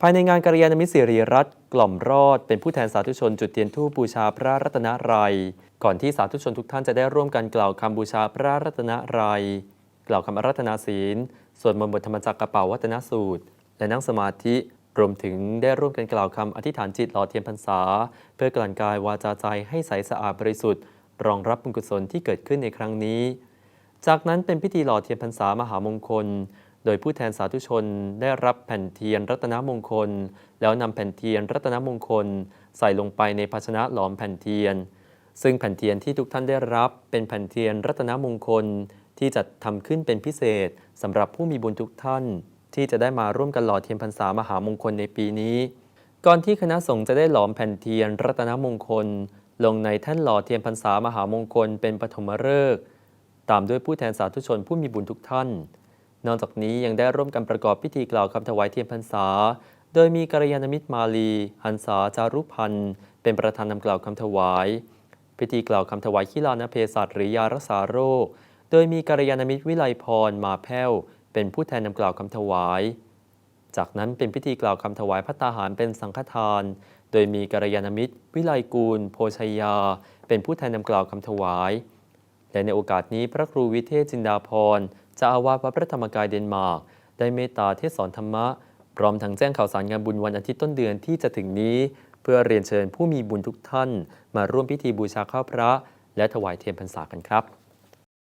ภายในงานกัลยาณมิตรสิริรัตน์กล่อมรอด เป็นผู้แทนสาธุชนจุดเทียนธูปบูชาพระรัตนรัย ก่อนที่สาธุชนทุกท่านจะได้ร่วมกันกล่าวคำบูชาพระรัตนรัย กล่าวคำอารัตนาศีลสวดมนต์บทธรรมจักรกระเป๋าวัฒนสูตร และนั่งสมาธิรวมถึงได้ร่วมกันกล่าวคำอธิษฐานจิตหล่อเทียนพรรษา เพื่อกลั่นกายวาจาใจให้ใสสะอาดบริสุทธิ์ รองรับบุญกุศลที่เกิดขึ้นในครั้งนี้ จากนั้นเป็นพิธีหล่อเทียนพรรษามหามงคล โดยผู้แทนสาธุชนได้รับแผ่นเทียนรัตนมงคล แล้วนำแผ่นเทียนรัตนมงคล ใส่ลงไปในภาชนะหลอมแผ่นเทียน ซึ่งแผ่นเทียนที่ทุกท่านได้รับเป็นแผ่นเทียนรัตนมงคลที่จัดทำขึ้นเป็นพิเศษสำหรับผู้มีบุญทุกท่าน ที่จะได้มาร่วมกันหล่อเทียนพรรษามหามงคลในปีนี้ ก่อนที่คณะสงฆ์จะได้หลอมแผ่นเทียนรัตนมงคล ลงในแท่นหล่อเทียนพรรษามหามงคลเป็นปฐมฤกษ์ตามด้วยผู้แทนสาธุชนผู้มีบุญทุกท่าน นอกจากนี้ยังได้ร่วมกันประกอบพิธีกล่าวคำถวายเทียนพรรษา โดยมีกัลยาณมิตรมาลีหันษาจารุพันธ์เป็นประธานนำกล่าวคำถวาย พิธีกล่าวคำถวายขีลานเภสัชหรือยารักษาโรค โดยมีกัลยาณมิตรวิไลพรมาแพ้ว เป็นผู้แทนนำกล่าวคำถวาย จากนั้นเป็นพิธีกล่าวคำถวายพัตตาหารเป็นสังฆทาน โดยมีกัลยาณมิตร วิไลกูล โพชัยยา เป็นผู้แทนนำกล่าวคำถวายและในโอกาสนี้พระครูวิเทศจินดาพร เจ้าอาวาสวัดพระธรรมกายเดนมาร์กได้เมตตาเทศสอนธรรมะ พร้อมทั้งแจ้งข่าวสารงานบุญวันอาทิตย์ต้นเดือนที่จะถึงนี้ เพื่อเรียนเชิญผู้มีบุญทุกท่าน มาร่วมพิธีบูชาข้าวพระ และถวายเทียนพรรษากันครับ